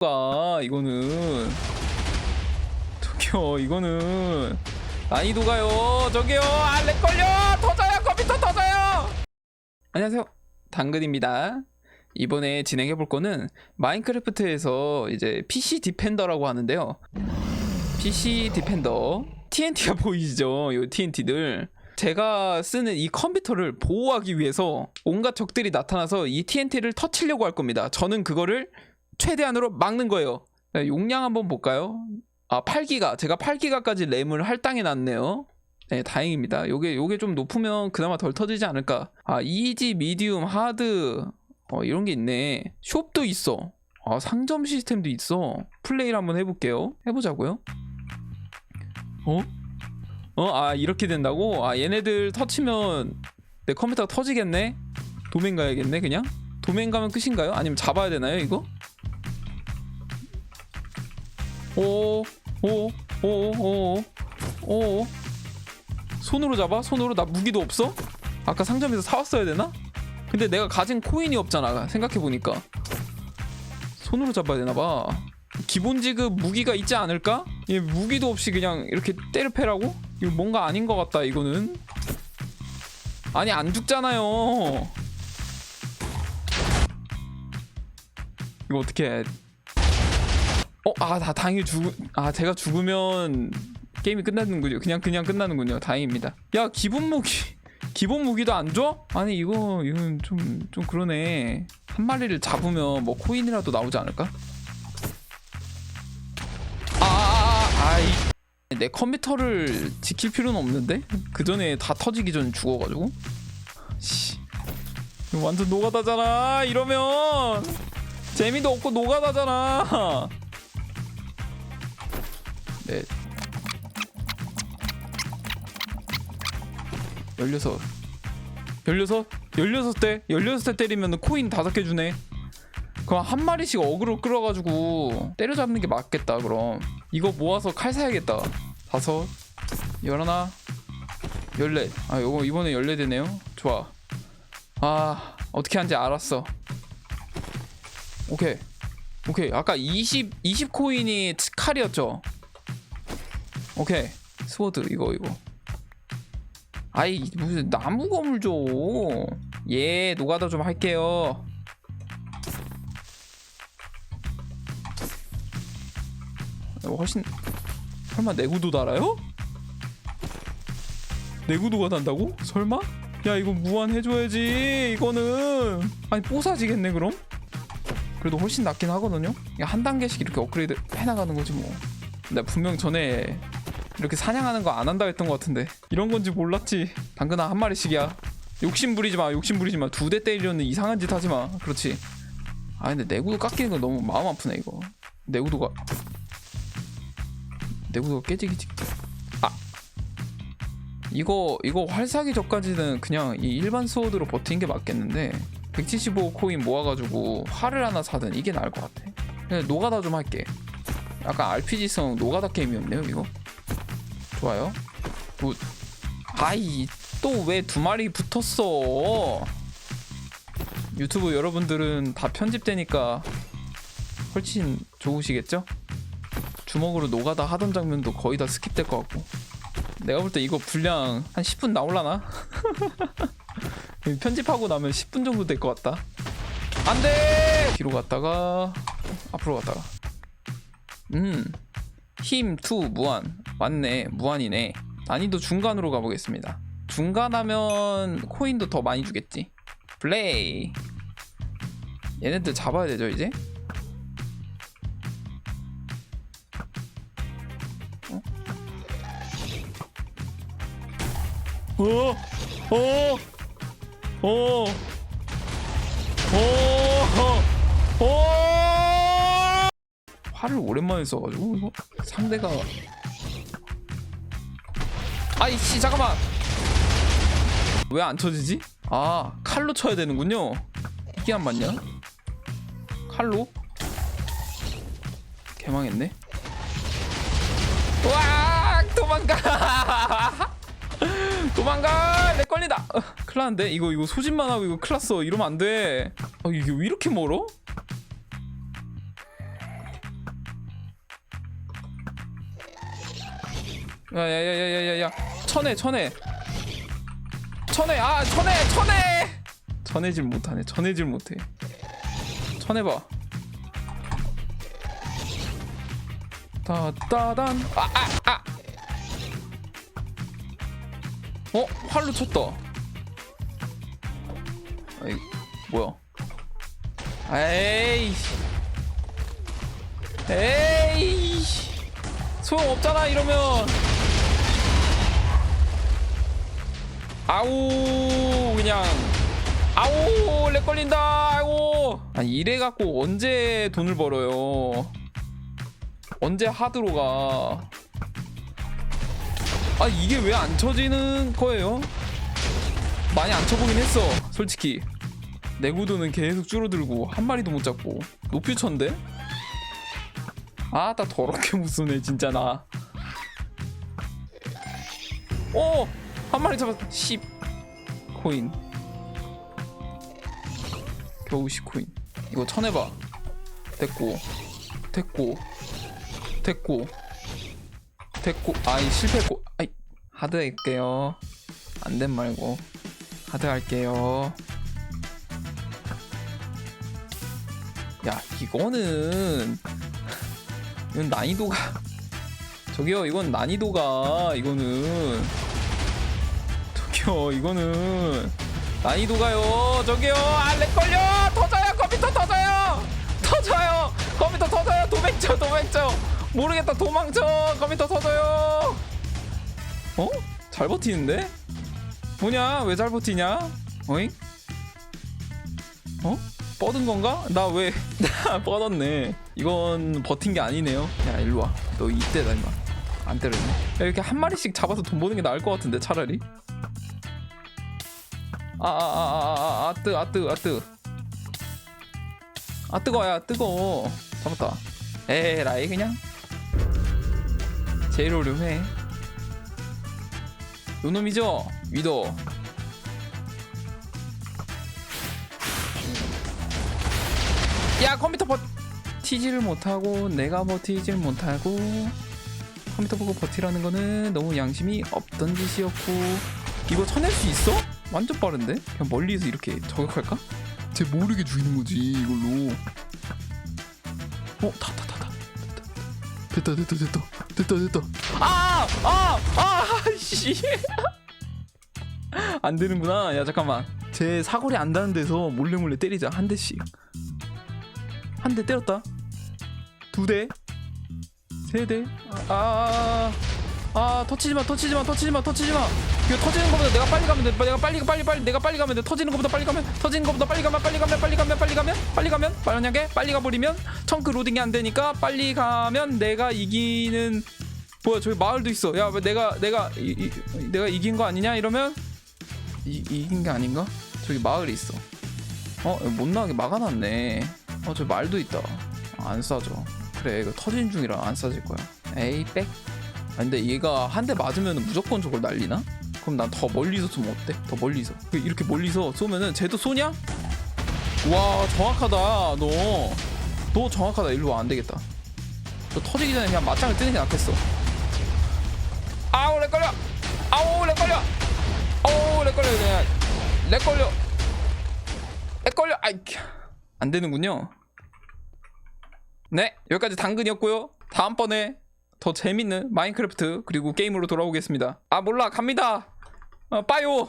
가 이거는. 저기요 이거는. 난이도가요. 저기요 알렉 걸려! 터져요 컴퓨터 터져요! 안녕하세요. 당근입니다. 이번에 진행해 볼 거는 마인크래프트에서 이제 PC 디펜더라고 하는데요. PC 디펜더. TNT가 보이시죠? 요 TNT들. 제가 쓰는 이 컴퓨터를 보호하기 위해서 온갖 적들이 나타나서 이 TNT를 터치려고 할 겁니다. 저는 그거를 최대한으로 막는 거예요. 네, 용량 한번 볼까요? 아, 8기가. 제가 8기가까지 램을 할당해 놨네요. 네, 다행입니다. 요게 요게 좀 높으면 그나마 덜 터지지 않을까. 아, 이지, 미디움, 하드. 어, 이런 게 있네. 숍도 있어. 아, 상점 시스템도 있어. 플레이를 한번 해 볼게요. 해 보자고요. 어? 어, 아, 이렇게 된다고? 아, 얘네들 터치면 내 컴퓨터가 터지겠네. 도맨 가야겠네, 그냥. 도맨 가면 끝인가요? 아니면 잡아야 되나요, 이거? 오, 오, 오, 오, 오. 손으로 잡아? 손으로 나 무기도 없어? 아까 상점에서 사왔어야 되나? 근데 내가 가진 코인이 없잖아. 생각해 보니까 손으로 잡아야 되나 봐. 기본 지급 무기가 있지 않을까? 얘 무기도 없이 그냥 이렇게 때를 패라고? 이거 뭔가 아닌 것 같다. 이거는 아니 안 죽잖아요. 이거 어떻게 해? 어, 아, 다 다행히 죽, 아, 제가 죽으면 게임이 끝나는군요. 그냥 그냥 끝나는군요. 다행입니다. 야, 기본 무기, 기본 무기도 안 줘? 아니 이거 이건 좀 좀 그러네. 한 마리를 잡으면 뭐 코인이라도 나오지 않을까? 아, 아, 아, 아이, 내 컴퓨터를 지킬 필요는 없는데 그 전에 다 터지기 전에 죽어가지고. 씨, 완전 노가다잖아. 이러면 재미도 없고 노가다잖아. 네. 열여섯. 열여섯? 열여섯 대? 열여섯 대 때리면 코인 다섯 개 주네. 그럼 한 마리씩 어그로 끌어가지고 때려잡는 게 맞겠다, 그럼. 이거 모아서 칼 사야겠다. 다섯, 열하나, 열넷. 아, 요거 이번에 열네 되네요. 좋아. 아, 어떻게 하는지 알았어. 오케이. 오케이. 아까 20, 20 코인이 칼이었죠? 오케이 스워드 이거 이거 아이 무슨 나무 검을 줘예 노가다 좀 할게요 이거 훨씬 설마 내구도 달아요? 내구도가 단다고? 설마? 야 이거 무한 해줘야지 이거는 아니 뽀사지겠네 그럼? 그래도 훨씬 낫긴 하거든요 한 단계씩 이렇게 업그레이드 해나가는 거지 뭐 나 분명 전에 이렇게 사냥하는 거 안 한다 했던 것 같은데. 이런 건지 몰랐지. 당근아 한 마리씩이야. 욕심 부리지 마 욕심 부리지 마두 대 때리려는 이상한 짓 하지 마. 그렇지. 아 근데 내구도 깎이는 거 너무 마음 아프네 이거. 내구도가. 내구도가 깨지기 직 아! 이거 이거 활사기 전까지는 그냥 이 일반 스워드로 버틴 게 맞겠는데 175 코인 모아가지고 활을 하나 사든 이게 나을 것 같아. 그냥 노가다 좀 할게. 약간 RPG성 노가다 게임이었네요 이거 좋아요. 굿 아이 또 왜 두 마리 붙었어? 유튜브 여러분들은 다 편집되니까 훨씬 좋으시겠죠? 주먹으로 노가다 하던 장면도 거의 다 스킵될 것 같고. 내가 볼 때 이거 분량 한 10분 나올라나? 편집하고 나면 10분 정도 될 것 같다. 안돼! 뒤로 갔다가 앞으로 갔다가. 음힘2 무한 맞네 무한이네 난이도 중간으로 가보겠습니다 중간하면 코인도 더 많이 주겠지 플레이 얘네들 잡아야 되죠 이제 어? 어? 어? 어? 어? 어? 활을 오랜만에 써가지고 이거 상대가 아이씨 잠깐만. 왜 안 터지지? 아 칼로 쳐야 되는군요. 이게 안 맞냐? 칼로? 개망했네. 와 도망가! 도망가! 내 걸린다! 어, 큰일 났는데? 이거 이거 소진만 하고 이거 클일 났어. 이러면 안돼. 어, 이게 왜 이렇게 멀어? 야야야야야야야. 천에 천에. 천에 아 천에 천에! 천해질 못하네 천해질 못해. 천해봐. 따따단. 아아 아, 어? 활로 쳤다. 아이 뭐야? 에이 에이 소용 없잖아 이러면 아우 그냥. 아우 렉 걸린다. 아이고. 아 이래 갖고 언제 돈을 벌어요? 언제 하드로 가? 아 이게 왜 안 쳐지는 거예요? 많이 안 쳐보긴 했어 솔직히. 내구도는 계속 줄어들고 한 마리도 못 잡고. 노퓨천데? 아나 더럽게 무서네 진짜 나. 오! 한 마리 잡았 10 코인. 겨우 10 코인. 이거 쳐내봐. 됐고 됐고 됐고 됐고. 아이 실패했고. 아이 하드 할게요. 안 된 말고. 하드 할게요. 야 이거는 이건 난이도가 저기요 이건 난이도가 이거는 저기요 이거는 난이도가요 저기요 아렉 걸려 터져요 컴퓨터 터져요 터져요 컴퓨터 터져요 도망쳐 도망쳐 모르겠다 도망쳐 컴퓨터 터져요 어? 잘 버티는데? 뭐냐 왜 잘 버티냐? 어잉? 어? 뻗은 건가? 나 왜? 나 뻗었네. 이건 버틴 게 아니네요. 야 일로 와. 너 이때다 임마. 안 때렸네. 야, 이렇게 한 마리씩 잡아서 돈 버는 게 나을 것 같은데 차라리. 아아아아아 아 뜨 아 뜨 아 뜨. 아 뜨거 야 뜨거. 잡았다. 에라이 그냥. 제일 오름해. 요놈이죠? 위더. 야 컴퓨터 버티지를 못하고 내가 버티지를 못하고 컴퓨터 보고 버티라는 거는 너무 양심이 없던 짓이었고 이거 쳐낼 수 있어? 완전 빠른데? 그냥 멀리서 이렇게 저격할까? 쟤 모르게 죽이는 거지 이걸로 어? 다다 다다 됐다 됐다 됐다 됐다 됐다 아! 아! 아! 씨! 안 되는구나 야 잠깐만 제 사거리 안 닿는 데서 몰래 몰래 때리자 한 대씩 한 대 때렸다. 두 대. 세 대. 아, 아, 아, 터치지 마, 터치지 마, 터치지 마, 터치지 마. 이거 터지는 것보다 내가 빨리 가면 돼. 내가 빨리, 빨리, 빨리, 내가 빨리 가면 돼. 터지는 것보다 빨리 가면, 터지는 것보다 빨리 가면, 빨리 가면, 빨리 가면, 빨리 가면, 빨리 가면, 만약에 빨리 가버리면 청크 로딩이 안 되니까 빨리 가면 내가 이기는. 뭐야, 저기 마을도 있어. 야, 왜 내가, 내가, 이, 이, 내가 이긴 거 아니냐? 이러면 이, 이긴 게 아닌가? 저기 마을이 있어. 어, 못 나가게 막아놨네. 어, 저 말도 있다. 안 싸져. 그래, 이거 터진 중이라 안 싸질 거야. 에이, 빽. 아, 근데 얘가 한 대 맞으면 무조건 저걸 날리나? 그럼 난 더 멀리서 쏘면 어때? 더 멀리서. 그 이렇게 멀리서 쏘면은 쟤도 쏘냐? 와, 정확하다. 너. 너 정확하다. 일로 와. 안 되겠다. 저 터지기 전에 그냥 맞짱을 뜨는 게 낫겠어. 아우, 렉 걸려! 아우, 렉 걸려! 아우, 렉 걸려. 그냥. 렉 걸려. 렉 걸려. 아이. 안 되는군요. 네, 여기까지 당근이었고요. 다음번에 더 재밌는 마인크래프트 그리고 게임으로 돌아오겠습니다. 아 몰라 갑니다. 어, 빠요.